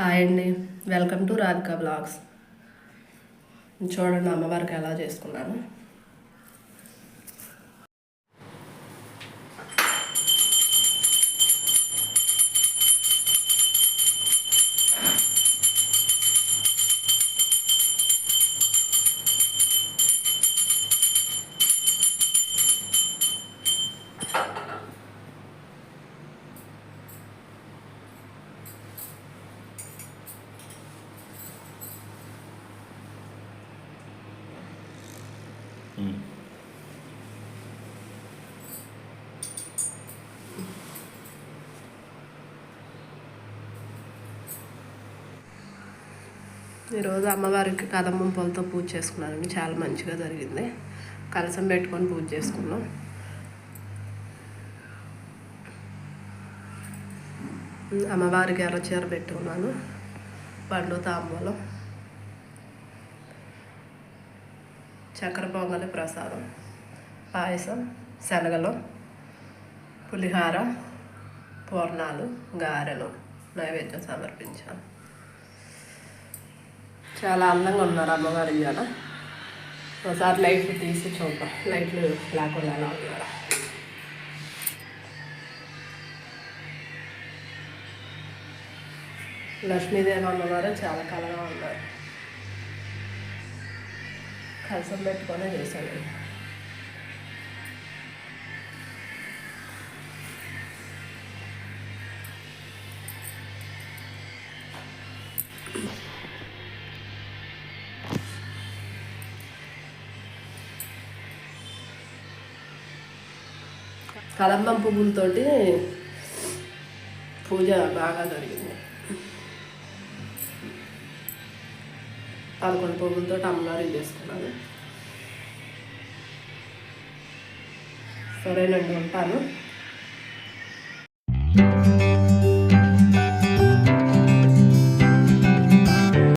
Hi అండి. Welcome to Radhika blogs. చూడండి అమ్మవారికి ఎలా చేసుకున్నాను. ఈరోజు అమ్మవారికి కదమ్మం పూలతో పూజ చేసుకున్నానండి చాలా మంచిగా జరిగింది. కలసం పెట్టుకొని పూజ చేసుకున్నాం. అమ్మవారికి ఎర్రచీర పెట్టుకున్నాను. పండు తాంబూలం చక్కెర పొంగలి ప్రసాదం. పాయసం శనగలు పులిహార పూర్ణాలు గారెలు నైవేద్యం సమర్పించాను. చాలా అందంగా ఉన్నారు అమ్మగారు ఇవాళ ఒకసారి లైట్లు తీసి చూద్దాం. లైట్లు లేకుండా ఉన్నారు లక్ష్మీదేవి అమ్మవారు చాలా కలగా ఉన్నారు. కలసం పెట్టుకొని చేశాను కలంబం పువ్వులతోటి పూజ బాగా జరిగింది పదకొండు పువ్వులతో అమ్మవారి చేసుకున్నాను సరేనండి ఉంటాను.